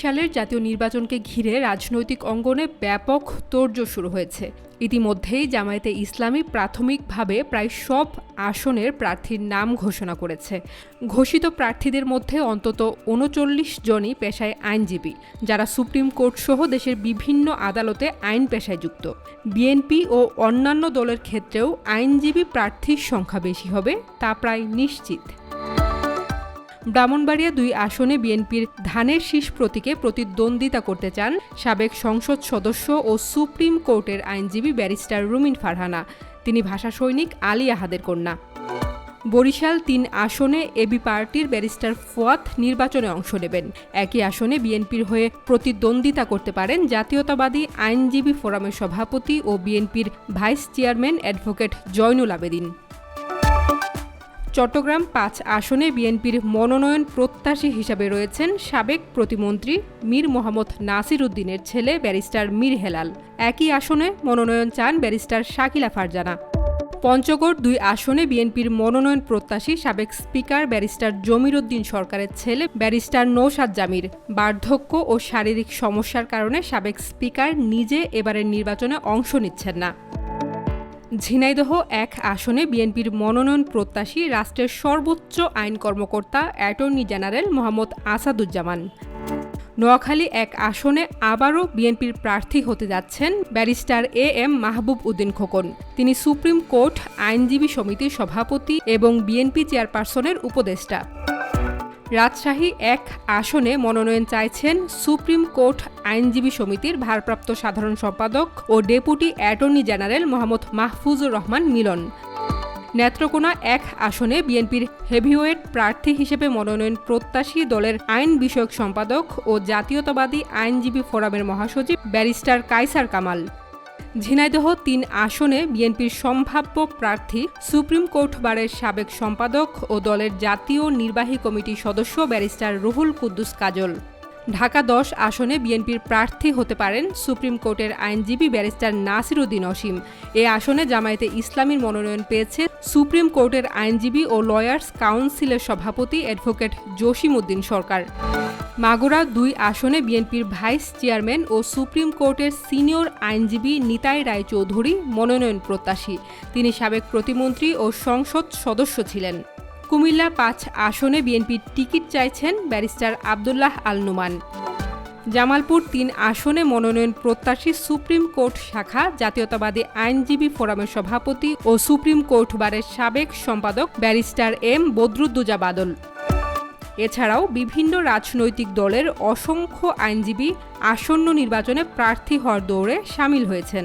সালের জাতীয় নির্বাচনকে ঘিরে রাজনৈতিক অঙ্গনে ব্যাপক তোড়জোড় শুরু হয়েছে। ইতিমধ্যেই জামায়াতে ইসলামী প্রাথমিকভাবে প্রায় সব আসনের প্রার্থীর নাম ঘোষণা করেছে। ঘোষিত প্রার্থীদের মধ্যে অন্তত উনচল্লিশ জনই পেশায় আইনজীবী, যারা সুপ্রিম কোর্ট সহ দেশের বিভিন্ন আদালতে আইন পেশায় যুক্ত। বিএনপি ও অন্যান্য দলের ক্ষেত্রেও আইনজীবী প্রার্থীর সংখ্যা বেশি হবে, তা প্রায় নিশ্চিত। ব্রাহ্মণবাড়িয়া দুই আসনে বিএনপির ধানের শীষ প্রতীকে প্রতিদ্বন্দ্বিতা করতে চান সাবেক সংসদ সদস্য ও সুপ্রিম কোর্টের আইনজীবী ব্যারিস্টার রুমিন ফারহানা। তিনি ভাষা সৈনিক আলী আহাদের কন্যা। বরিশাল তিন আসনে এবি পার্টির ব্যারিস্টার ফুয়াত নির্বাচনে অংশ নেবেন। একই আসনে বিএনপির হয়ে প্রতিদ্বন্দ্বিতা করতে পারেন জাতীয়তাবাদী আইনজীবী ফোরামের সভাপতি ও বিএনপির vice chairman advocate Joynul Abedin. Chittagong পাঁচ আসনে বিএনপির মনোনয়ন প্রত্যাশী হিসাবে রয়েছেন সাবেক প্রতিমন্ত্রী মীর মোহাম্মদ নাসির উদ্দিনের ছেলে ব্যারিস্টার মীর হেলাল। একই আসনে মনোনয়ন চান ব্যারিস্টার শাকিলা ফারজানা। পঞ্চগড় দুই আসনে বিএনপির মনোনয়ন প্রত্যাশী সাবেক স্পিকার ব্যারিস্টার জমির উদ্দিন সরকারের ছেলে ব্যারিস্টার নৌসাদ জামির। বার্ধক্য ও শারীরিক সমস্যার কারণে সাবেক স্পিকার নিজে এবারের নির্বাচনে অংশ নিচ্ছেন না। ঝিনাইদহ এক আসনে বিএনপির মনোনয়ন প্রত্যাশী রাষ্ট্রের সর্বোচ্চ আইন কর্মকর্তা অ্যাটর্নি জেনারেল মোহাম্মদ আসাদুজ্জামান। নোয়াখালী এক আসনে আবারও বিএনপির প্রার্থী হতে যাচ্ছেন barrister A M Mahbub Uddin Khokon. তিনি সুপ্রিম কোর্ট, আইনজীবী সমিতির সভাপতি এবং বিএনপি চেয়ারপারসনের উপদেষ্টা। রাজশাহী এক আসনে মনোনয়ন চাইছেন সুপ্রিম কোর্ট আইনজীবী সমিতির ভারপ্রাপ্ত সাধারণ সম্পাদক ও deputy attorney general Mohammad Mahfuzur Rahman Milon. Netrokona এক আসনে বিএনপির হেভিওয়েট প্রার্থী হিসেবে মনোনয়ন প্রত্যাশী দলের আইন বিষয়ক সম্পাদক ও জাতীয়তাবাদী আইনজীবী ফোরামের মহাসচিব ব্যারিস্টার কাইসার কামাল। ঝিনাইদহ তিন আসনে বিএনপির সম্ভাব্য প্রার্থী সুপ্রিম কোর্ট বারের সাবেক সম্পাদক ও দলের জাতীয় নির্বাহী কমিটির সদস্য ব্যারিস্টার রুহুল কুদ্দুস কাজল। ঢাকা দশ আসনে বিএনপির প্রার্থী হতে পারেন সুপ্রিম কোর্টের আইনজীবী ব্যারিস্টার নাসির উদ্দিন অসীম। এ আসনে জামায়াতে ইসলামীর মনোনয়ন পেয়েছে সুপ্রিম কোর্টের আইনজীবী ও লয়ার্স কাউন্সিলের সভাপতি অ্যাডভোকেট জসিম উদ্দিন সরকার। মাগুরা দুই আসনে বিএনপির ভাইস চেয়ারম্যান ও সুপ্রিম কোর্টের সিনিয়র আইনজীবী নিতাই রায়চৌধুরী মনোনয়ন প্রত্যাশী। তিনি সাবেক প্রতিমন্ত্রী ও সংসদ সদস্য ছিলেন। কুমিল্লা পাঁচ আসনে বিএনপির টিকিট চাইছেন ব্যারিস্টার আবদুল্লাহ আল নুমান জামালপুর তিন আসনে মনোনয়ন প্রত্যাশী সুপ্রিম কোর্ট শাখা, জাতীয়তাবাদী আইনজীবী ফোরামের সভাপতি ও সুপ্রিম কোর্ট বারের সাবেক সম্পাদক ব্যারিস্টার এম বদরুদ্দোজা বাদল। এছাড়াও বিভিন্ন রাজনৈতিক দলের অসংখ্য আইনজীবী আসন্ন নির্বাচনে প্রার্থী হওয়ার দৌড়ে সামিল হয়েছেন।